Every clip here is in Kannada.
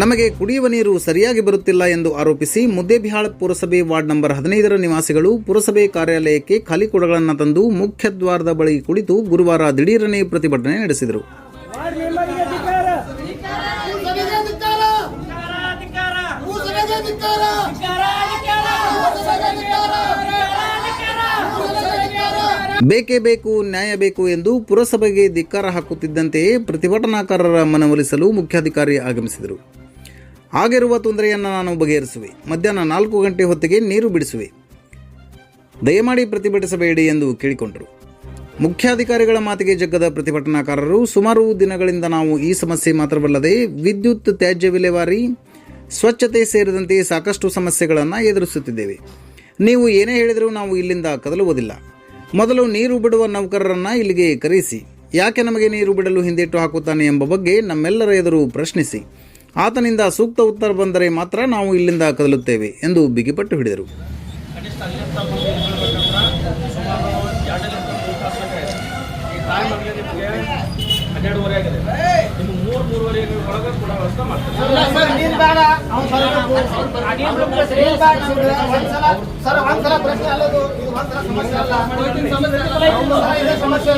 ನಮಗೆ ಕುಡಿಯುವ ನೀರು ಸರಿಯಾಗಿ ಬರುತ್ತಿಲ್ಲ ಎಂದು ಆರೋಪಿಸಿ ಮುದ್ದೇಬಿಹಾಳ ಪುರಸಭೆ ವಾರ್ಡ್ ನಂಬರ್ ಹದಿನೈದರ ನಿವಾಸಿಗಳು ಪುರಸಭೆ ಕಾರ್ಯಾಲಯಕ್ಕೆ ಖಾಲಿ ಕೊಡಗಳನ್ನು ತಂದು ಮುಖ್ಯ ದ್ವಾರದ ಬಳಿ ಕುಳಿತು ಗುರುವಾರ ದಿಢೀರನೆ ಪ್ರತಿಭಟನೆ ನಡೆಸಿದರು. ಬೇಕೇ ಬೇಕು, ನ್ಯಾಯ ಬೇಕು ಎಂದು ಪುರಸಭೆಗೆ ಧಿಕ್ಕಾರ ಹಾಕುತ್ತಿದ್ದಂತೆಯೇ ಪ್ರತಿಭಟನಾಕಾರರ ಮನವೊಲಿಸಲು ಮುಖ್ಯಾಧಿಕಾರಿ ಆಗಮಿಸಿದರು. ಆಗಿರುವ ತೊಂದರೆಯನ್ನು ನಾನು ಬಗೆಹರಿಸುವೆ. ಮಧ್ಯಾಹ್ನ ನಾಲ್ಕು ಗಂಟೆ ಹೊತ್ತಿಗೆ ನೀರು ಬಿಡಿಸುವೆ. ದಯಮಾಡಿ ಪ್ರತಿಭಟಿಸಬೇಡಿ ಎಂದು ಕೇಳಿಕೊಂಡರು. ಮುಖ್ಯಾಧಿಕಾರಿಗಳ ಮಾತಿಗೆ ಜಗ್ಗದ ಪ್ರತಿಭಟನಾಕಾರರು, ಸುಮಾರು ದಿನಗಳಿಂದ ನಾವು ಈ ಸಮಸ್ಯೆ ಮಾತ್ರವಲ್ಲದೆ ವಿದ್ಯುತ್ ತ್ಯಾಜ್ಯ ವಿಲೇವಾರಿ, ಸ್ವಚ್ಛತೆ ಸೇರಿದಂತೆ ಸಾಕಷ್ಟು ಸಮಸ್ಯೆಗಳನ್ನು ಎದುರಿಸುತ್ತಿದ್ದೇವೆ. ನೀವು ಏನೇ ಹೇಳಿದರೂ ನಾವು ಇಲ್ಲಿಂದ ಕದಲುವುದಿಲ್ಲ. ಮೊದಲು ನೀರು ಬಿಡುವ ನೌಕರರನ್ನು ಇಲ್ಲಿಗೆ ಕರೆಯಿಸಿ. ಯಾಕೆ ನಮಗೆ ನೀರು ಬಿಡಲು ಹಿಂದೇಟು ಹಾಕುತ್ತಾನೆ ಎಂಬ ಬಗ್ಗೆ ನಮ್ಮೆಲ್ಲರ ಎದುರು ಪ್ರಶ್ನಿಸಿ. ಆತನಿಂದ ಸೂಕ್ತ ಉತ್ತರ ಬಂದರೆ ಮಾತ್ರ ನಾವು ಇಲ್ಲಿಂದ ಕದಲುತ್ತೇವೆ ಎಂದು ಬಿಗಿಪಟ್ಟು ಹಿಡಿದರು. ಸಮಸ್ಯೆ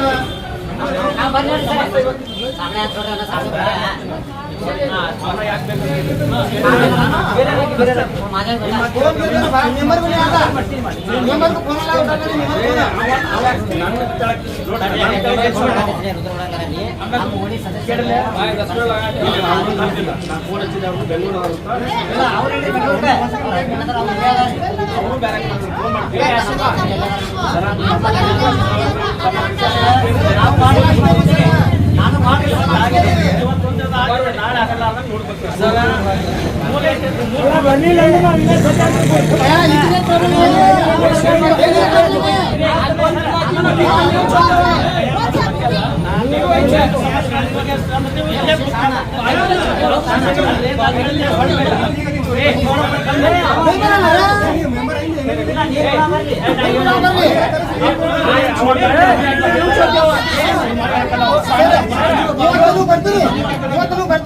ಬೆಂಗಳೂರು ಅವರು ಅವರು ಬೇರೆ ಕಡೆ ಫೋನ್ ಮಾಡ್ತೀವಿ ಇವತ್ತೊಂದು ಆಗಿದೆ, ನಾಳೆ ಆಗಲ್ಲ ಅನ್ನೋದು ನೋಡ್ಬೇಕು ಸರ್ ಮೂಲೆ ಐತೆ, ಮೂಲೆ ಇವತ್ತು ಬರ್ತೀರಿ ಇವತ್ತು ಬರ್ತೀರಿ ನಾಳೆ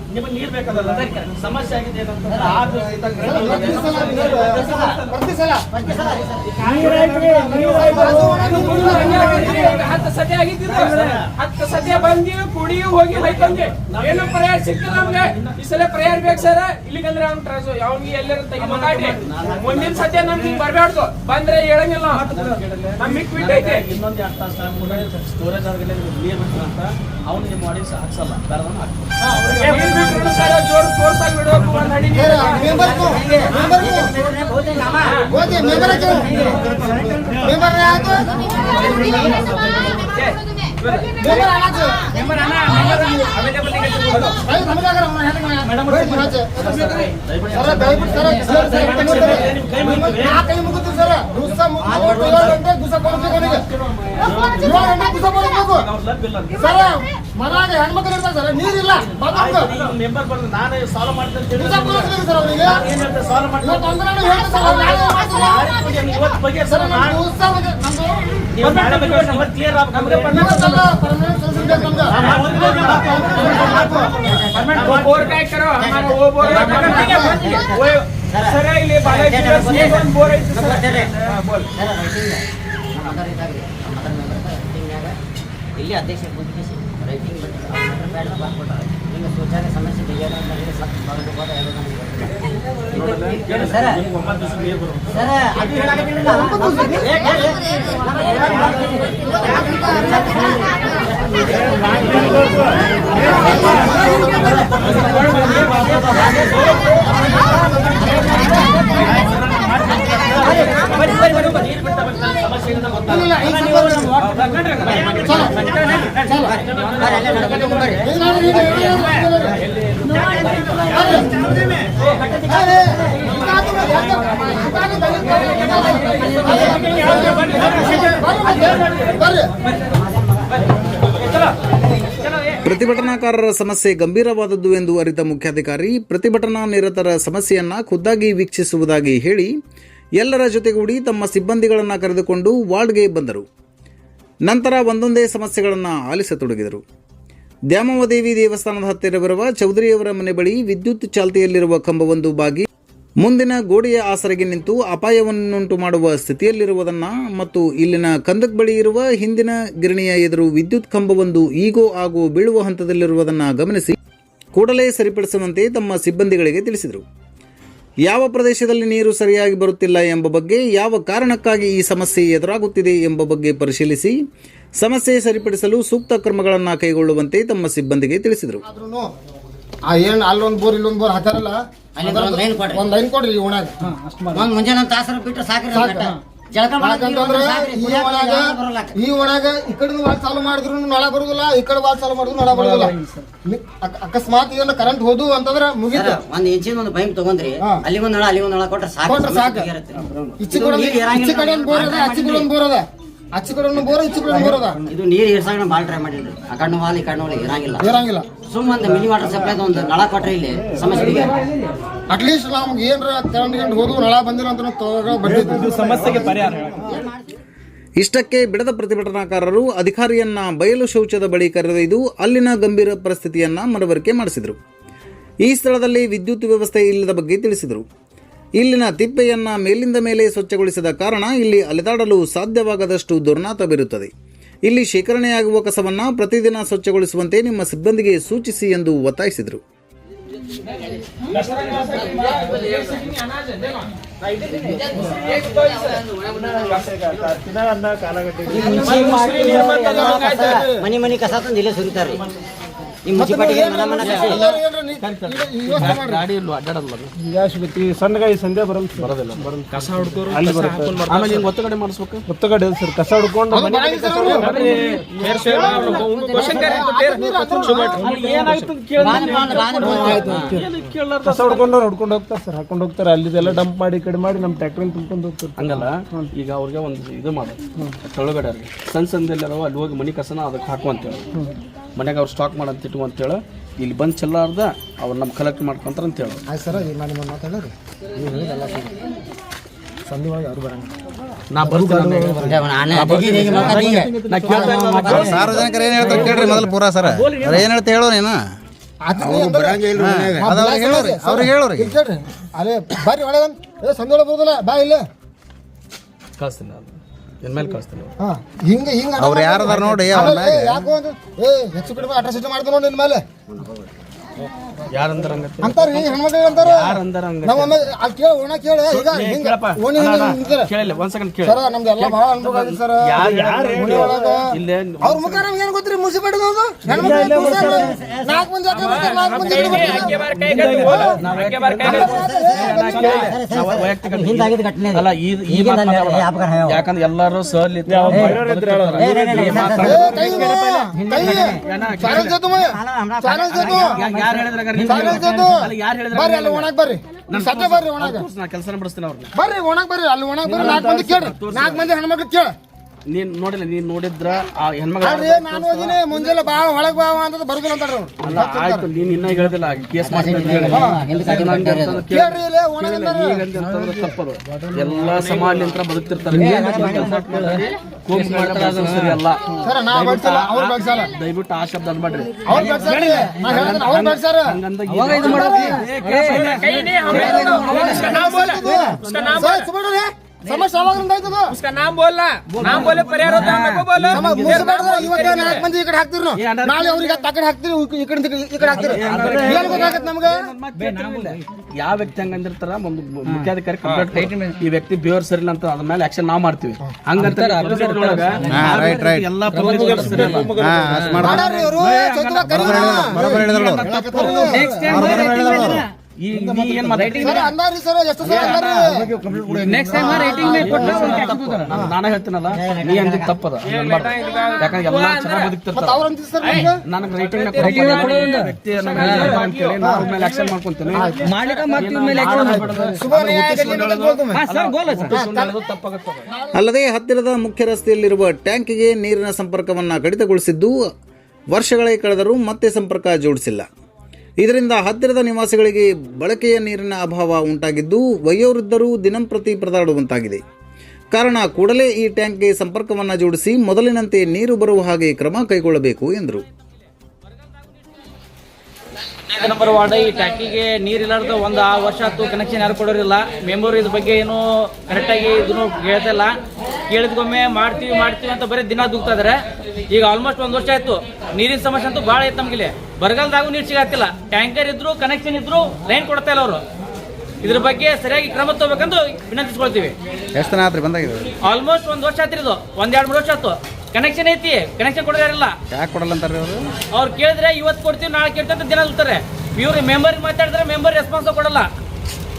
ನಿಮಗೆ ನೀರ್ ಬೇಕದಲ್ಲ? ಸಮಸ್ಯೆ ಆಗಿದೆ ಏನಂತಂದ್ರೆ ಹತ್ತು ಸದ್ಯ ಆಗಿದ್ದಿಲ್ಲ ಹತ್ತು ಸದ್ಯ ಬಂದಿ ಕುಡಿ ಹೋಗಿ ಹೋಯ್ತಂದೆ ಏನು ಪರಿಹಾರ ಸಿಕ್ಕಿಲ್ಲ ನಮ್ಗೆ. ಈ ಸಲ ಪರಿಹಾರ ಬೇಕು ಸರ್. ಇಲ್ಲಿಗಂದ್ರೆ ಅವ್ನು ಟ್ರಾನ್ಸ್ ಅವ್ನಿಗೆ ಎಲ್ಲರೂ ತೆಗಿ ಮುಂದಿನ ಸದ್ಯ ನಮ್ಗೆ ಹಿಂಗ್ ಬರ್ಬ್ಯಾಡ್ದು. ಬಂದ್ರೆ ಹೇಳಂಗಿಲ್ಲ. ನಮ್ ಮಿಕ್ ಬಿಟ್ಟೈತೆ. ಇನ್ನೊಂದು ಎರಡು ತಾಸು ಸ್ಟೋರೇಜ್ ಆಗಿಲ್ಲ ನೀರ್ ಬಿಟ್ಟು ಅಂತ ಅವ್ನು ನಿಮ್ಮ ಮಾಡಿ ಹಾಕ್ಸಲ್ಲ. ಬೇರೆದವ್ನು ಹಾಕ್ತಾರೆ ಏನ್ ಬಿಟ್ರು ಸರ್ ಜೋರ್ ಫೋರ್ಸ್ ಆಗಿ ಬಿಡೋಕು ಒಂದ್ ಹಡಿ ನೀರು. ಮೆಂಬರ್ಗೂ ಮೆಂಬರ್ಗೂ ಓದಿ ಮೆಂಬರ್ ಮೆಂಬರ್ ಯಾಕೆ ಮೆಂಬರ್ ಆಯ್ತು ಮೆಂಬರ್ ಅಣ್ಣ, ಸರ್ ಹೆಣ್ಮಕ್ಳು ಇರ್ತಾರೆ ಸರ್ ನೀರಿಲ್ಲ ಮೆಂಬರ್ ಬಂದು ನಾನು ಸಾಲ್ವ್ ಮಾಡ್ತೇನೆ ಸರ್ ಅವರಿಗೆ ಸಾಲ್ವ್ ಮಾಡ್ತೇನೆ ಇವತ್ತು ಸರ್ ಬಗ್ಗೆ ನಾನು ಕ್ಲಿಯರ್ ಇವತ್ತೆಲ್ಲ permanent solution ಬೇಕು ನಮ್ಗೆ. वो बोर काय करो हमारा वो बोर ठीक है बंद है वो सर ಇಲ್ಲಿ ಬಾಲಾಜಿ ಬಸ್ ಒಂದು ಬೋರ್ ಐತೆ ಸರ್ ಹಾ, ಬೋಲ್ ಇಲ್ಲಿ ಅಧ್ಯಕ್ಷ ಕೂತ್ಕೇಸಿ ರೈಟಿಂಗ್ ಬೇಡ ಬರ್ಕೊಟ್ಟಾರೆ ನಿಮ್ಮ ಶೌಚಾಲಯ ಸಮಸ್ಯೆ ಬಗೆಹರಿದ್ರೆ ಸತ್ ಬರೋದು ಹೋದ ಎಲ್ಲ ನಮಗೆ ಗೊತ್ತಿದೆ. ಸರ್ ನಿಮ್ಗೆ ಒಂಬತ್ತು ದಿವಸ ನೀರು ಬರುತ್ತೆ ಸರ್ ಅದು ಹೇಳಕತ್ತಿರಲಿಲ್ಲ. ಬರ್ರಿ. ಪ್ರತಿಭಟನಾಕಾರರ ಸಮಸ್ಯೆ ಗಂಭೀರವಾದದ್ದು ಎಂದು ಅರಿತ ಮುಖ್ಯಾಧಿಕಾರಿ, ಪ್ರತಿಭಟನಾ ನಿರತರ ಸಮಸ್ಯೆಯನ್ನ ಖುದ್ದಾಗಿ ವೀಕ್ಷಿಸುವುದಾಗಿ ಹೇಳಿ ಎಲ್ಲರ ಜೊತೆಗೂಡಿ ತಮ್ಮ ಸಿಬ್ಬಂದಿಗಳನ್ನು ಕರೆದುಕೊಂಡು ವಾರ್ಡ್ಗೆ ಬಂದರು. ನಂತರ ಒಂದೊಂದೇ ಸಮಸ್ಯೆಗಳನ್ನು ಆಲಿಸತೊಡಗಿದರು. ದ್ಯಾಮವದೇವಿ ದೇವಸ್ಥಾನದ ಹತ್ತಿರ ಬರುವ ಚೌಧರಿಯವರ ಮನೆ ಬಳಿ ವಿದ್ಯುತ್ ಚಾಲ್ತಿಯಲ್ಲಿರುವ ಕಂಬವೊಂದು ಬಾಗಿ ಮುಂದಿನ ಗೋಡೆಯ ಆಸರೆಗೆ ನಿಂತು ಅಪಾಯವನ್ನುಂಟು ಮಾಡುವ ಸ್ಥಿತಿಯಲ್ಲಿರುವುದನ್ನು ಮತ್ತು ಇಲ್ಲಿನ ಕಂದಕ್ ಬಳಿ ಇರುವ ಹಿಂದಿನ ಗಿರಣಿಯ ಎದುರು ವಿದ್ಯುತ್ ಕಂಬವೊಂದು ಈಗೋ ಆಗೋ ಬೀಳುವ ಹಂತದಲ್ಲಿರುವುದನ್ನು ಗಮನಿಸಿ ಕೂಡಲೇ ಸರಿಪಡಿಸುವಂತೆ ತಮ್ಮ ಸಿಬ್ಬಂದಿಗಳಿಗೆ ತಿಳಿಸಿದರು. ಯಾವ ಪ್ರದೇಶದಲ್ಲಿ ನೀರು ಸರಿಯಾಗಿ ಬರುತ್ತಿಲ್ಲ ಎಂಬ ಬಗ್ಗೆ ಯಾವ ಕಾರಣಕ್ಕಾಗಿ ಈ ಸಮಸ್ಯೆ ಎದುರಾಗುತ್ತಿದೆ ಎಂಬ ಬಗ್ಗೆ ಪರಿಶೀಲಿಸಿ ಸಮಸ್ಯೆ ಸರಿಪಡಿಸಲು ಸೂಕ್ತ ಕ್ರಮಗಳನ್ನು ಕೈಗೊಳ್ಳುವಂತೆ ತಮ್ಮ ಸಿಬ್ಬಂದಿಗೆ ತಿಳಿಸಿದರು. ಆ ಏನ್ ಅಲ್ಲೊಂದು ಬೋರ್ ಇಲ್ಲೊಂದು ಬೋರ್ ಹಾಕಾರಲ್ಲ ಅಲ್ಲಿ ಒಂದ್ ಲೈನ್ ಕೊಡ್ರಿ. ಒಂದು ಲೈನ್ ಕೊಡ್ರಿ ಈ ಓಣ್ಯಾಗ. ಒಂದ್ ಮುಂಜಾನೆ ತಾಸರ ಬಿಟ್ಟು ಸಾಕ್ರಿ ಸಾಕು. ಜಳಕ ಯಾಕಂತಂದ್ರ ಸಾಕ್ರಿ, ಈ ಕುಡ್ಯಾಕ ಒಳಗ ನೀರ್ ಬರಲ್ಲ. ಈ ಒಳಗ ಈ ಕಡೆ ವಾಲ್ ಚಾಲು ಮಾಡಿದ್ರು ನಳ ಬರುದಿಲ್ಲ ಈ ಕಡೆ ವಾಲ್ ಚಾಲು ಮಾಡಿದ್ರು ನಳ ಬರುದಿಲ್ಲ. ನಿ- ಅಕ್- ಅಕಸ್ಮಾತ್ ಇದನ್ನ ಕರೆಂಟ್ ಹೋದು ಅಂತಂದ್ರ ಮುಗೀತು. ಸರ್, ಒಂದ್ ಇಂಚಿನ ಒಂದು ಪೈಪ್ ತಗೊಂಡ್ರಿ ಹಾ. ಅಲ್ಲಿ ಒಂದ್ ನಳ ಅಲ್ಲಿ ಒಂದ್ ನಳ ಕೊಟ್ರೆ ಸಾಕು ಕೊಟ್ರೆ ಸಾಕು. ಇಚ್ಚಿ ಕಡೆ ನೀರ್ ಇಚ್ಚಿ ಕಡೆ ಒಂದ್ ಬೋರ್ ಅದ ಅಚ್ಚಿ ಕಡೆ ಒಂದ್ ಬೋರ್ ಅದ. ಅಚ್ಚಿ ಬೋರ ಒಂದ್ ಬೋರ್ ಇಚ್ಚಿ ಕಡೆ ಒಂದ್ ಬೋರ್ ಅದ ಇದು ನೀರು ಇರ್ಸಾಕ ಬಾಳ್ ಟ್ರೈ ಮಾಡಿದ್ರು ಆ ಕಣ್ಣು ವಾಲ್ ಈ ಕಣ್ಣು ಇರಂಗಿಲ್ಲ ಇರಂಗಿಲ್ಲ ಸುಮ್ ಒಂದು ಮಿನಿ ವಾಟರ್ ಸಪ್ಲೈ ಒಂದು ನಳ ಕೊಟ್ರೆ ಇಲ್ಲಿ ಸಮಸ್ಯೆ ಅಟ್ಲೀಸ್ಟ್ ನಮ್ಗೆ ಏನ್ರ ತಗೊಂಡ್ಕೊಂಡು ಹೋದ್ರು ಹೋದು ನಳ ಬಂದಿಲ್ಲ ಅಂತ ತಗೋ ಪರಿಹಾರ. ಇಷ್ಟಕ್ಕೆ ಬಿಡದ ಪ್ರತಿಭಟನಾಕಾರರು ಅಧಿಕಾರಿಯನ್ನ ಬಯಲು ಶೌಚದ ಬಳಿ ಕರೆದೊಯ್ದು ಅಲ್ಲಿನ ಗಂಭೀರ ಪರಿಸ್ಥಿತಿಯನ್ನ ಮನವರಿಕೆ ಮಾಡಿಸಿದರು. ಈ ಸ್ಥಳದಲ್ಲಿ ವಿದ್ಯುತ್ ವ್ಯವಸ್ಥೆ ಇಲ್ಲದ ಬಗ್ಗೆ ತಿಳಿಸಿದರು. ಇಲ್ಲಿನ ತಿಪ್ಪೆಯನ್ನ ಮೇಲಿಂದ ಮೇಲೆ ಸ್ವಚ್ಛಗೊಳಿಸದ ಕಾರಣ ಇಲ್ಲಿ ಅಲೆದಾಡಲು ಸಾಧ್ಯವಾಗದಷ್ಟು ದುರ್ನಾತ ಬೀರುತ್ತದೆ. ಇಲ್ಲಿ ಶೇಖರಣೆಯಾಗುವ ಕಸವನ್ನ ಪ್ರತಿದಿನ ಸ್ವಚ್ಛಗೊಳಿಸುವಂತೆ ನಿಮ್ಮ ಸಿಬ್ಬಂದಿಗೆ ಸೂಚಿಸಿ ಎಂದು ಒತ್ತಾಯಿಸಿದರು. ಮನಿ ಮನಿ ಕಸ ತಂದು ಇಲ್ಲೇ ಸುರಿತಾರ್ರಿ ಈ ಮುನ್ಸಿಪಾಲಿಟಿ ಮನ ಮನ ಕಸ ಎಲ್ಲರೂ ಏನ್ರ ನೀ- ಈ ವ್ಯವಸ್ಥೆ ಮಾಡ್ರಿ. ಗಾಡಿ ಇಲ್ವಾ? ಅಡ್ಡಾಡಲ್ಲ ಗ್ಯಾಸ್ ಬಿತ್ತಿ ಸಣ್ಣ ಗಾಡಿ ಸಂಧ್ಯಾ ಬರಲ್ಲ ಬರೋದಿಲ್ಲ. ಕಸ ಹುಡ್ಕೋರು ಅಲ್ಲಿ ಆಮೇಲೆ ಹಿಂಗ್ ಒತ್ತಗಡೆ ಮಾಡಿಸ್ಬೇಕು? ಹೊತ್ತಗಡೆ ಸರ್. ಕಸ ಹುಡ್ಕೊಂಡು ಕಸ ಹುಡ್ಕೊಂಡವ್ರು ಹುಡ್ಕೊಂಡು ಹೋಗ್ತಾರೆ ಸರ್. ಹಾಕೊಂಡು ಹೋಗ್ತಾರೆ. ಅಲ್ಲಿದೆಲ್ಲ ಡಂಪ್ ಮಾಡಿ ಈ ಕಡೆ ಮಾಡಿ ನಮ್ಮ ಟ್ರ್ಯಾಕ್ಟರ್ ತುಂಬ್ಕೊಂಡು ಹೋಗ್ತಾರೆ. ಹಂಗಲ್ಲ. ಈಗ ಅವ್ರಿಗೆ ಒಂದು ಇದು ಮಾಡು. ತೊಳಗಡೆ ಅವ್ರಿಗೆ ಸಣ್ಣ ಸಂದೆಲ್ಲ ಅದಾವ ಅಲ್ಲಿ ಹೋಗಿ ಮನಿ ಕಸನ ಅದಕ್ಕೆ ಹಾಕು ಅಂತೇಳಿ ಮನ್ಯಾಗ ಅವ್ರು ಸ್ಟಾಕ್ ಮಾಡಂತ ಇಟ್ಟು ಅಂತೇಳಿ ಇಲ್ಲಿ ಬಂದು ಚೆಲ್ಲಾರ್ದ ಅವ್ರು ನಮ್ಮ ಕಲೆಕ್ಟ್ ಮಾಡ್ಕೊಂತಾರ ಅಂತೇಳಿ. ಆಯ್ತು ಸರ್ ಈಗ ನಾನು ನಿಮ್ಮ ಮಾತಾಡೋದು. ನೀವು ಹೇಳಿದಲ್ಲ ಸರ್. ಸಂಧಿ ಒಳಗೆ ಯಾರು ನಾ ಬರ್ತೀನಿ ಸಾರ್ವಜನಿಕರು ಏನು ಹೇಳ್ತಾರೆ ಕೇಳ್ರಿ ಮೊದಲು ಪೂರಾ ಸರ. ಏನು ಹೇಳ್ತಾ ಹೇಳೋ ನೀನು? ಅವ್ರಿಗೆ ಹೇಳೋರಿ ಕೇಳ್ರಿ. ಅಲ್ಲೇ ಬರ್ರಿ ಒಳಗೆ ಸಂಧಿ ಒಳಗೆ ಬರೋದಿಲ್ಲ. ಬಾ ಇಲ್ಲೇ. ಕಳಿಸ್ತೀನಿ ಎನ್ ಮೇಲೆ ಕಳಿಸ್ತೀನಿ ಹಾ ಹಿಂಗ ಹಿಂಗ ಅವ್ರು ಯಾರದಾರ ನೋಡಿ ಯಾಕೋ ಒಂದು ಏ ಹೆಚ್ಚು ಕಡಿಮೆ ಅಟ್ರಾಸಿಟಿ ಮಾಡ್ತಾನೆ ನೋಡಿ ನಿನ್ ಮೇಲೆ. ಯಾರಂದ್ರ ಅಂತಾರ್ರಿ ಅಂತಾರ ಯಾರಂದ್ರ ಹಂಗ ನಾವ್ ಒಮ್ಮೆ ಅಲ್ಲಿ ಕೇಳ ಓಣ ಕೇಳ ಈಗ ಹಿಂಗ ಓಣಿ ಹಿಂಗ ನಿಂತಾರ ಕೇಳಿಲ್ಲ ಒಂದ್ ಸೆಕೆಂಡ್ ಕೇಳಿ ಸರ ನಮ್ದೆಲ್ಲ ಭಾಳ ಅನುಭವ ಆಗಿದೆ ಸರ್ ಓಣಿ ಒಳಗ ಇಲ್ಲೇ ಅವ್ರ ಮುಖ ನಮ್ಗೆ ಏನ್ ಗೊತ್ತಿರಿ ನಾಲ್ಕು ಮಂದಿ ಬರ್ತಾರೆ? ನಾಲ್ಕು ಮಂದಿ. ಅಲ್ಲಿ. ಯಾಕಂದ್ರೆ ಎಲ್ಲಾರು ಸರ್. ಯಾರು ಹೇಳಿದ್ರ ಬರ್ರಿ ಅಲ್ಲಿ ಒಣಗ್ ಬರ್ರಿ. ಸದ್ಯ ಬರ್ರಿ ಒಣಗ. ನಾ ಕೆಲಸನ ಬಿಡಿಸ್ತೀನಿ ಅವ್ರನ್ನ ಬರ್ರಿ ಒಣಗ್ ಬರ್ರಿ ಅಲ್ಲಿ ಒಣಗ್ ಬರ್ರಿ. ನಾಲ್ಕು ಮಂದಿ ಕೇಳ್ರಿ. ನಾಲ್ಕು ಮಂದಿ ಹೆಣ್ಮಕ್ಳು ಕೇಳ. ನೀನ್ ನೋಡಿಲ್ಲ ನೀನ್ ನೋಡಿದ್ರ ಆ ಹೆಣ್ಮಗಳ ನಾನು ಮುಂಜಾನೆ ಬಾ ಒಳಗ್ ಬಾ ಅಂತ ಬರುದಿಲ್ಲ ಅಂತಾರ ಅಲ್ಲ ಆಯ್ತು ನೀನ್ ಇನ್ನ ಹೇಳಿದಿಲ್ಲ ಕೇಸ್ ಮಾಡ್ತೀನಿ ತಪ್ಪದು. ಎಲ್ಲಾ ಸಮಾಜಲಿಂತ್ರ ಬದುಕ್ತಿರ್ತಾರೆ ಅಲ್ಲ ದಯವಿಟ್ಟು ಆ ಶಬ್ದ ಅನ್ಬೇಡ್ರಿ ಹಂಗಂದ. ಸಮಸ್ಯೆ ಯಾವಾಗ್ಲಿಂದ ಆಯ್ತದ उसका नाम बोलना नाम बोले परिहार होता है हमको बोलो ಸಮ ಮುಗಿಸ್ಬಾರ್ದು ಇವತ್ತು ನಾಲ್ಕು ಮಂದಿ ಈ ಕಡೆ ಹಾಕ್ತಿರಿ ನಾವು ನಾಳೆ ಅವ್ರಿಗೆ ಆ ಕಡೆ ಹಾಕ್ತಿರಿ ಈ ಕಡೆ ಈ ಕಡೆ ಹಾಕ್ತಿರಿ ಏನ್ ಗೊತ್ತಾಗತ್ತೆ ನಮ್ಗೆ ಯಾವ ವ್ಯಕ್ತಿ ಹಂಗಂದಿರ್ತಾರ ಒಂದು ಮುಖ್ಯಾಧಿಕಾರಿ ಕಂಪ್ಲೇಂಟ್ ಈ ವ್ಯಕ್ತಿ ಬಿಹೇವಿಯರ್ ಸರಿ ಇಲ್ಲ ಅಂತ ಅದ್ರ ಮೇಲೆ ಆಕ್ಷನ್ ನಾವ್ ಮಾಡ್ತೀವಿ ಹಂಗಂತ ಒಳಗ right, right. ಎಲ್ಲಾ ಪೊಲೀಸ್ ಸರಿ ಅಲ್ಲ. ಮಾಡಾರಿ ಇವರು ಚೌಕದಾಗ ಕರೀರಿ. ಬರೋಬ್ಬರಿ ಹೇಳಿದ್ರು ಅವ್ರು. ಎಲ್ಲ ಕರೀರಿ. ಈ ನೀ ಏನ್ ಮಾತಾಡ್ತಿ ಸರ್ ಅಂದಾರಿ ಸರ್ ಎಷ್ಟು ಸರ್ ನೆಕ್ಸ್ಟ್ ಟೈಮ್ ರೇಟಿಂಗ್ ನಾನು ಹೇಳ್ತೀನಲ್ಲ ನೀ ತಪ್ಪದ ಯಾಕಂದ್ರೆ ಎಲ್ಲ ಚೆನ್ನಾಗಿ ಬದುಕ್ತಿರ್ತಾರೆ? ನನಗೆ ರೇಟಿಂಗ್ ವ್ಯಕ್ತಿ ಅಂತೇಳಿ ನಾನು ಮೇಲೆ ಆಕ್ಷನ್ ಮಾಡ್ಕೊಂತೀನಿ. ಅಲ್ಲದೆ ಹತ್ತಿರದ ಮುಖ್ಯ ರಸ್ತೆಯಲ್ಲಿರುವ ಟ್ಯಾಂಕಿಗೆ ನೀರಿನ ಸಂಪರ್ಕವನ್ನು ಕಡಿತಗೊಳಿಸಿದ್ದು ವರ್ಷಗಳೇ ಕಳೆದರೂ ಮತ್ತೆ ಸಂಪರ್ಕ ಜೋಡಿಸಿಲ್ಲ. ಇದರಿಂದ ಹತ್ತಿರದ ನಿವಾಸಿಗಳಿಗೆ ಬಳಕೆಯ ನೀರಿನ ಅಭಾವ ಉಂಟಾಗಿದ್ದು, ವಯೋವೃದ್ಧರು ದಿನಂಪ್ರತಿ ಪರದಾಡುವಂತಾಗಿದೆ. ಕಾರಣ, ಕೂಡಲೇ ಈ ಟ್ಯಾಂಕ್ಗೆ ಸಂಪರ್ಕವನ್ನು ಜೋಡಿಸಿ ಮೊದಲಿನಂತೆ ನೀರು ಬರುವ ಹಾಗೆ ಕ್ರಮ ಕೈಗೊಳ್ಳಬೇಕು, ಎಂದರು. ನಂಬರ್ ವಾರ್ಡ್ ಈ ಟ್ಯಾಕಿಗೆ ನೀರಿಲ್ಲಾರ್ದ ಒಂದು ಆ ವರ್ಷ ಆಯ್ತು ಕನೆಕ್ಷನ್ ಯಾರು ಕೊಡೋರಿಲ್ಲ. ಮೆಂಬರ್ ಇದ್ರ ಬಗ್ಗೆ ಏನು ಕರೆಕ್ಟಾಗಿ ಇದನ್ನು ಹೇಳ್ತಿಲ್ಲ ಕೇಳಿದ್ಗೊಮ್ಮೆ ಮಾಡ್ತೀವಿ ಮಾಡ್ತೀವಿ ಅಂತ ಬರೀ ದಿನ ದುಗ್ತಾ ಇದಾರೆ. ಈಗ ಆಲ್ಮೋಸ್ಟ್ ಒಂದು ವರ್ಷ ಆಯ್ತು. ನೀರಿನ ಸಮಸ್ಯೆ ಅಂತೂ ಭಾಳ ಐತೆ ನಮ್ಗಿಲ್ಲಿ. ಬರಗಾಲದಾಗೂ ನೀರು ಸಿಗತ್ತಿಲ್ಲ. ಟ್ಯಾಂಕರ್ ಇದ್ರು ಕನೆಕ್ಷನ್ ಇದ್ರು ಲೈನ್ ಕೊಡ್ತಾ ಇಲ್ಲ ಅವರು. ಇದ್ರ ಬಗ್ಗೆ ಸರಿಯಾಗಿ ಕ್ರಮ ತಗೋಬೇಕಂತ ವಿನಂತಿಸ್ಕೊಳ್ತೀವಿ. ಎಷ್ಟು ದಿನ ಆತ್ರಿ ಬಂದಾಗಿದೆ ಆಲ್ಮೋಸ್ಟ್ ಒಂದು ವರ್ಷ ಆಯ್ತು ಇದು. ಒಂದ್ ಎರಡು ಮೂರು ವರ್ಷ ಆಯ್ತು ಕನೆಕ್ಷನ್ ಐತಿ? ಕನೆಕ್ಷನ್ ಕೊಡೋದಿಲ್ಲ ಯಾಕೆ ಕೊಡಲ್ಲ ಅಂತಾರೆ ಅವರು? ಅವ್ರು ಕೇಳಿದ್ರೆ ಇವತ್ತು ಕೊಡ್ತೀವಿ ನಾಳೆ ಕೇಳ್ತೀವಿ ಅಂತ ದಿನ ಇರ್ತಾರೆ. ಇವ್ರು ಮೆಂಬರ್ ಮಾತಾಡಿದ್ರೆ ಮೆಂಬರ್ ರೆಸ್ಪಾನ್ಸ್ ಕೊಡಲ್ಲ.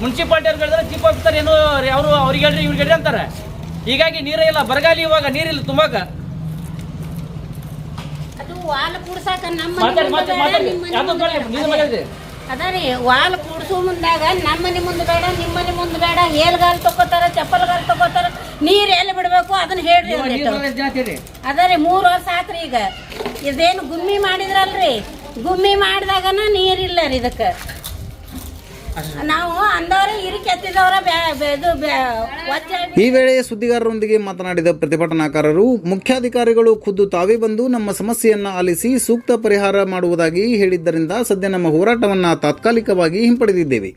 ಮುನ್ಸಿಪಾಲ್ಟಿ ಅವ್ರು ಹೇಳಿದ್ರೆ ಚೀಫ್ ಆಫೀಸರ್ ಏನು ಅವರು ಅವ್ರಿಗೆ ಹೇಳ್ರಿ ಇವ್ರಿಗೆ ಹೇಳ್ರಿ ಅಂತಾರೆ. ಹೀಗಾಗಿ ನೀರೇ ಇಲ್ಲ ಬರಗಾಲ ಇವಾಗ ನೀರಿಲ್ಲ ತುಂಬಾಕ. ಅದು ವಾಲ್ ಕೂಡ್ಸಾಕ ನಮ್ಮ ಮನೆ ಮುಂದೆ ಬೇಡ, ಮಾತಾಡಿ. ನಿಮ್ಮ ಮನೆ ಮುಂದೆ ಬೇಡ, ನೀನು ಅದ ರೀ ವಾಲ್ ಕೂಡ್ಸೋ ಮುಂದಾಗ ನಮ್ಮ ಮನೆ ಮುಂದೆ ಬೇಡ ನಿಮ್ಮ ಮನೆ ಮುಂದೆ ಬೇಡ ಹೇಳ್ಗಾಲ್ ತಗೋತಾರ ಚಪ್ಪಲ್ಗಾಲ್ ತಗೋತಾರ ನೀರ್ ಎಲ್ಲಿ ಬಿಡಬೇಕು ಅದನ್ನ ಹೇಳ್ರಿ ಒಂದಿಟ್ಟು. ಅದ ರೀ ಮೂರ್ ವರ್ಷ ಆತ್ರಿ ಈಗ. ಇದೇನು ಗುಮ್ಮಿ ಮಾಡಿದ್ರಲ್ರಿ? ಗುಮ್ಮಿ ಮಾಡಿದಾಗನ ನೀರಿಲ್ಲ ರೀ ಇದಕ್ಕೆ. ನಾವು ಅಂದವ್ರೆ ಇರಿಕೆ ಎತ್ತಿದವ್ರ ಬ್ಯಾ- ಬ್ಯಾ- ಇದು ಈ ವೇಳೆ ಸುದ್ದಿಗಾರರೊಂದಿಗೆ ಮಾತನಾಡಿದ ಪ್ರತಿಭಟನಾಕಾರರು ಮುಖ್ಯಾಧಿಕಾರಿಗಳು ಖುದ್ದು ತಾವೇ ಬಂದು ನಮ್ಮ ಸಮಸ್ಯೆಯನ್ನ ಆಲಿಸಿ ಸೂಕ್ತ ಪರಿಹಾರ ಮಾಡುವುದಾಗಿ ಹೇಳಿದ್ದರಿಂದ ಸದ್ಯ ನಮ್ಮ ಹೋರಾಟವನ್ನು ತಾತ್ಕಾಲಿಕವಾಗಿ ಹಿಂಪಡೆದಿದ್ದೇವೆ.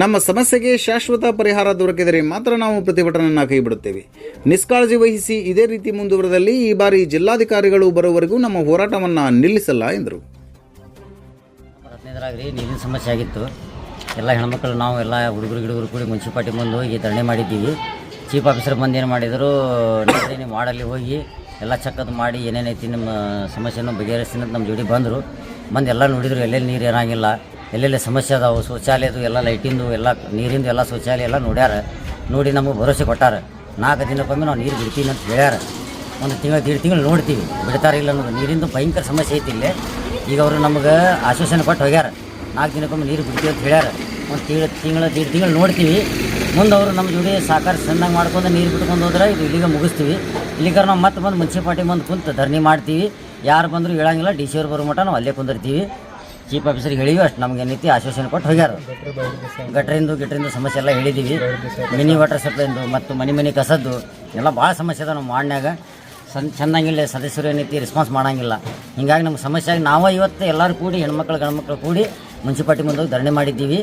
ನಮ್ಮ ಸಮಸ್ಯೆಗೆ ಶಾಶ್ವತ ಪರಿಹಾರ ದೊರಕಿದರೆ ಮಾತ್ರ ನಾವು ಪ್ರತಿಭಟನೆಯನ್ನು ಕೈಬಿಡುತ್ತೇವೆ. ನಿಷ್ಕಾಳಜಿ ವಹಿಸಿ ಇದೇ ರೀತಿ ಮುಂದುವರೆದಲ್ಲಿ ಈ ಬಾರಿ ಜಿಲ್ಲಾಧಿಕಾರಿಗಳು ಬರುವವರೆಗೂ ನಮ್ಮ ಹೋರಾಟವನ್ನು ನಿಲ್ಲಿಸಲ್ಲ, ಎಂದರು. ನೀರಿನ ಸಮಸ್ಯೆ ಆಗಿತ್ತು. ಎಲ್ಲ ಹೆಣ್ಮಕ್ಳು ನಾವು, ಎಲ್ಲ ಹುಡುಗರು, ಗಿಡುಗರು ಕೂಡಿ ಮುನ್ಸಿಪಾಲ್ಟಿ ಮುಂದೆ ಹೋಗಿ ಧರಣಿ ಮಾಡಿದ್ದೀವಿ. ಚೀಫ್ ಆಫೀಸರ್ ಬಂದು ಏನು ಮಾಡಿದರು ನೀವು ಮಾಡಲ್ಲಿ ಹೋಗಿ ಎಲ್ಲ ಚಕ್ಕದು ಮಾಡಿ ಏನೇನೈತಿ ನಿಮ್ಮ ಸಮಸ್ಯೆನೂ ಬಗೆಹರಿಸ್ತೀನಿ ಅಂತ ನಮ್ಮ ಜೋಡಿ ಬಂದರು. ಬಂದು ಎಲ್ಲ ನೋಡಿದರು, ಎಲ್ಲೆಲ್ಲಿ ನೀರು ಏನಾಗಿಲ್ಲ. ಎಲ್ಲೆಲ್ಲಿ ಸಮಸ್ಯೆ ಅದಾವೆ ಶೌಚಾಲಯದು ಎಲ್ಲ ಲೈಟಿಂದು, ಎಲ್ಲ ನೀರಿಂದು, ಎಲ್ಲ ಶೌಚಾಲಯ ಎಲ್ಲ ನೋಡ್ಯಾರ. ನೋಡಿ ನಮಗೆ ಭರವಸೆ ಕೊಟ್ಟಾರ. ನಾಲ್ಕು ದಿನಕ್ಕೊಮ್ಮೆ ನಾವು ನೀರು ಬಿಡ್ತೀವಿ ಅಂತ ಹೇಳ್ಯಾರ. ಒಂದು ತಿಂಗಳು, ದೀಡ್ ತಿಂಗಳು ನೋಡ್ತೀವಿ. ಬಿಡ್ತಾರೆ ಇಲ್ಲ ನೋಡಿ ನೀರಿಂದು ಭಯಂಕರ ಸಮಸ್ಯೆ ಐತಿ ಇಲ್ಲಿ. ಈಗ ಅವರು ನಮಗೆ ಆಶ್ವಾಸನೆ ಕೊಟ್ಟು ಹೋಗ್ಯಾರ. ನಾಲ್ಕು ದಿನಕ್ಕೊಮ್ಮೆ ನೀರು ಬಿಡ್ತೀವಿ ಅಂತ ಹೇಳ್ಯಾರ. ಒಂದು ತಿಂಗಳು ತಿಂಗಳು, ದೀಡ್ ತಿಂಗಳು ನೋಡ್ತೀವಿ. ಮುಂದೆ ಅವರು ನಮ್ಮ ಜೋಡಿ ಸಾಕಾರ ಚೆನ್ನಾಗಿ ಮಾಡ್ಕೊಂಡು ನೀರು ಬಿಟ್ಕೊಂಡು ಹೋದ್ರೆ ಇದು ಇಲ್ಲಿಗೆ ಮುಗಿಸ್ತೀವಿ. ಇಲ್ಲಿಗಾರ ನಾವು ಮತ್ತೆ ಬಂದು ಮುನ್ಸಿಪಾಲ್ಟಿ ಬಂದು ಕುಂತು ಧರಣಿ ಮಾಡ್ತೀವಿ. ಯಾರು ಬಂದರೂ ಹೇಳಂಗಿಲ್ಲ. ಡಿ ಸಿ ಅವ್ರು ಬರೋ ಮಟ್ಟ ನಾವು ಅಲ್ಲೇ ಕುಂದಿರ್ತೀವಿ. ಚೀಫ್ ಆಫೀಸರ್ಗೆ ಹೇಳಿವಿ ಅಷ್ಟು ನಮ್ಗೆ ನೀತಿ ಆಶ್ವಾಸನೆ ಕೊಟ್ಟು ಹೋಗ್ಯಾರ. ಗಟ್ರಿಂದು ಗಿಟ್ರಿಂದು ಸಮಸ್ಯೆ ಎಲ್ಲ ಹೇಳಿದ್ದೀವಿ ಮಿನಿ ವಾಟರ್ ಸಪ್ಲೈಂದು ಮತ್ತು ಮನೆ ಮನೆ ಕಸದ್ದು ಎಲ್ಲ ಭಾಳ ಸಮಸ್ಯೆ ಅದ ನಮ್ಮ ವಾರ್ಡ್ನಾಗ ಸನ್ ಚೆನ್ನಾಗಿಲ್ಲ ಸದಸ್ಯರು ಏನೈತಿ ರೆಸ್ಪಾನ್ಸ್ ಮಾಡೋಂಗಿಲ್ಲ. ಹಿಂಗಾಗಿ ನಮ್ಗೆ ಸಮಸ್ಯೆ ಆಗಿ ನಾವು ಇವತ್ತು ಎಲ್ಲರೂ ಕೂಡಿ ಹೆಣ್ಮಕ್ಳು, ಗಂಡ್ಮಕ್ಳು ಕೂಡಿ ಮುನ್ಸಿಪಾಲ್ಟಿ ಮುಂದೆ ಹೋಗಿ ಧರಣಿ ಮಾಡಿದ್ದೀವಿ.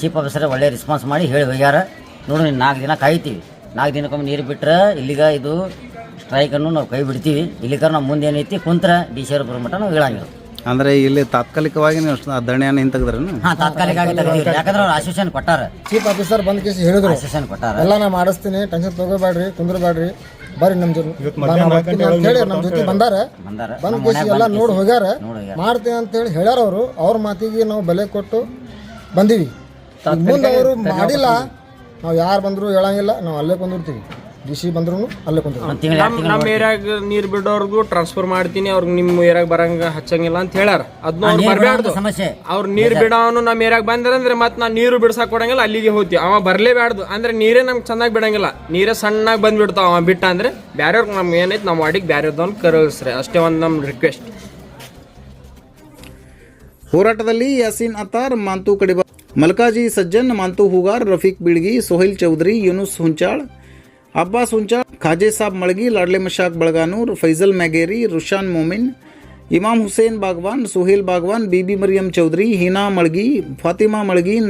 ಚೀಫ್ ಆಫೀಸರ್ ಒಳ್ಳೆ ರೆಸ್ಪಾನ್ಸ್ ಮಾಡಿ ಹೇಳಿ ಹೋಗ್ಯಾರ. ನೋಡಿ ನಾಲ್ಕು ದಿನ ಕಾಯ್ತೀವಿ. ನಾಲ್ಕು ದಿನಕ್ಕೊಮ್ಮೆ ನೀರು ಬಿಟ್ಟರೆ ಇಲ್ಲಿಗ ಇದು ಸ್ಟ್ರೈಕನ್ನು ನಾವು ಕೈ ಬಿಡ್ತೀವಿ. ಇಲ್ಲಿಗಾರ ನಾವು ಮುಂದೆ ಏನೈತಿ ಕುಂತ್ರ ಡಿ ಸಿ ಅವರು ಬರೋ ಮಟ್ಟ ನಾವು ಹೇಳಂಗಿಲ್ಲ. ಅಂದರೆ ಇಲ್ಲಿ ತಾತ್ಕಾಲಿಕವಾಗಿ ನೀವು ಧರಣಿಯನ್ನು ಹಿಂತೆಗೆದ್ರೇನು? ಹಾ ತಾತ್ಕಾಲಿಕ ಆಗಿ ಯಾಕಂದ್ರೆ ಅವ್ರು ಆಶ್ವಾಸನೆ ಕೊಟ್ಟಾರ. ಚೀಫ್ ಆಫೀಸರ್ ಬಂದ್ ಕೇಸಿ ಹೇಳಿದ್ರು. ಆಶ್ವಾಸನೆ ಕೊಟ್ಟಾರ. ಎಲ್ಲ ನಾ ಮಾಡಿಸ್ತೀನಿ ಟೆನ್ಷನ್ ತಗೋಬೇಡ್ರಿ ಕುಂದ್ರಬೇಡ್ರಿ. ಬರ್ರಿ ನಮ್ ಜೊತೆ. ನಾನು ನಮ್ಮ ಅಂತ ಹೇಳಿ ನಮ್ ಜೊತೆ ಬಂದಾರ. ಬಂದಾರ. ಬಂದ್ ಕೇಸಿ ಎಲ್ಲ ನೋಡಿ ಹೋಗ್ಯಾರ. ನೋಡಿ ಹೋಗ್ಯಾರ. ಮಾಡ್ತೀನಿ ಅಂತ ಹೇಳಿ ಹೇಳ್ಯಾರ ಅವರು. ಅವ್ರ ಮಾತಿಗೆ ನಾವು ಬೆಲೆ ಕೊಟ್ಟು ಬಂದೀವಿ. ಮುಂದೆ ಅವರು ಮಾಡಿಲ್ಲ. ನಾವು ಯಾರು ಬಂದ್ರು ಹೇಳಂಗಿಲ್ಲ ನಾವು ಅಲ್ಲೇ ಕುಂದಿರ್ತೀವಿ. ಡಿ ಸಿ ಬಂದ್ರು ಅಲ್ಲೇ ಕುಂತ ನಮ್ಮ ಏರಿಯಾಗ ನೀರು ಬಿಡೋರ್ಗು ಟ್ರಾನ್ಸ್ಫರ್ ಮಾಡ್ತೀನಿ ಅವ್ರಿಗೆ ನಿಮ್ಮ ಏರಿಯಾಗ ಬರಂಗ ಹಚ್ಚಂಗಿಲ್ಲ ಅಂತ ಹೇಳ್ಯಾರ. ಅದನ್ನ ಅವ್ರು ಸಮಸ್ಯೆ. ಅವ್ರು ನೀರು ಬಿಡೋನು ನಮ್ಮ ಏರಿಯಾಗ ಬಂದ್ರಂದ್ರೆ ಮತ್ತೆ ನಾ ನೀರು ಬಿಡ್ಸಕ್ ಕೊಡಂಗಿಲ್ಲ ಅಲ್ಲಿಗೆ ಹೋಗ್ತೀವಿ. ಅವ ಬರ್ಲೇಬ್ಯಾಡ್ದು. ಅಂದ್ರೆ ನೀರೇ ನಮ್ಗೆ ಚೆನ್ನಾಗಿ ಬಿಡಂಗಿಲ್ಲ. ನೀರೇ ಸಣ್ಣಾಗಿ ಬಂದ್ಬಿಡ್ತಾವ ಅವ ಬಿಟ್ಟ ಅಂದ್ರೆ ಬ್ಯಾರೆಯವ್ರಿಗೆ ನಮ್ಗೆ ಏನೈತಿ ನಮ್ಮ ವಾಡಿಗೆ ಬ್ಯಾರೆದವ್ನ ಕರಗಿಸ್ರಿ. ಅಷ್ಟೇ ಒಂದು ನಮ್ಮ ರಿಕ್ವೆಸ್ಟ್ ಹೋರಾಟದಲ್ಲಿ ಯಾಸೀನ್ ಅತಾರ್ ಮಾಂತು ಕಡಿಬ ಮಲ್ಕಾಜಿ ಸಜ್ಜನ್ ಮಾಂತು ಹೂಗಾರ್ ರಫೀಕ್ ಬಿಳ್ಗಿ ಸೋಹಿಲ್ ಚೌಧರಿ ಯೂನುಸ್ ಹುಂಚಾಳ್ ಅಬ್ಬಾಸ್ ಉಂಚಾ ಖಾಜೆ ಸಾಬ್ ಮಳಗಿ, ಲಾಡ್ಲೆ ಮಶಾಕ್ ಬಳಗಾನೂರ್ ಫೈಜಲ್ ಮ್ಯಾಗೇರಿ, ರುಷಾನ್ ಮೊಮಿನ್, ಇಮಾಮ್ ಹುಸೇನ್ ಬಾಗ್ವಾನ್, ಸುಹೇಲ್ ಬಾಗ್ವಾನ್, ಬಿಬಿ ಮರಿಯಂ ಚೌಧರಿ, ಹೀನಾ ಮಳಗಿ, ಫಾತಿಮಾ ಮಳಗಿ,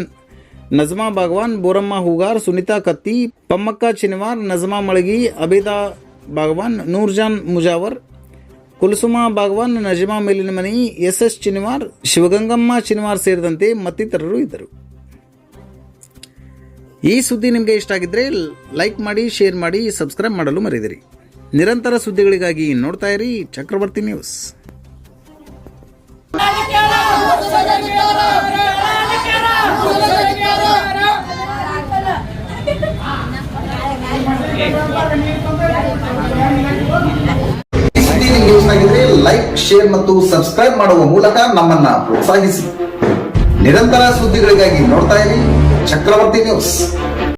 ನಜ್ಮಾ ಬಾಗ್ವಾನ್, ಬೋರಮ್ಮ ಹೂಗಾರ್, ಸುನಿತಾ ಕತ್ತಿ, ಪಮ್ಮಕ್ಕ ಚಿನಿವಾರ್, ನಜ್ಮಾ ಮಳಗಿ, ಅಬೇದಾ ಬಾಗ್ವಾನ್, ನೂರ್ಜಾನ್ ಮುಜಾವರ್, ಕುಲ್ಸುಮಾ ಬಾಗ್ವಾನ್, ನಜಮಾ ಮೇಲಿನ ಮನಿ, ಎಸ್ ಎಸ್ ಚಿನಿವಾರ್, ಶಿವಗಂಗಮ್ಮ ಚಿನಿವಾರ್ ಸೇರಿದಂತೆ ಮತ್ತಿತರರು ಇದ್ದರು. ಈ ಸುದ್ದಿ ನಿಮಗೆ ಇಷ್ಟ ಆಗಿದ್ರೆ ಲೈಕ್ ಮಾಡಿ ಶೇರ್ ಮಾಡಿ ಸಬ್ಸ್ಕ್ರೈಬ್ ಮಾಡಲು ಮರೆದಿರಿ ನಿರಂತರ ಸುದ್ದಿಗಳಿಗಾಗಿ ನೋಡ್ತಾ ಇರಿ ಚಕ್ರವರ್ತಿ ನ್ಯೂಸ್ ನ್ಯೂಸ್ ಆಗಿದ್ರೆ ಲೈಕ್ ಶೇರ್ ಮತ್ತು ಸಬ್ಸ್ಕ್ರೈಬ್ ಮಾಡುವ ಮೂಲಕ ನಮ್ಮನ್ನ ಪ್ರೋತ್ಸಾಹಿಸಿ. ನಿರಂತರ ಸುದ್ದಿಗಳಿಗಾಗಿ ನೋಡ್ತಾ ಇರಿ ಚಕ್ರವರ್ತಿ ನ್ಯೂಸ್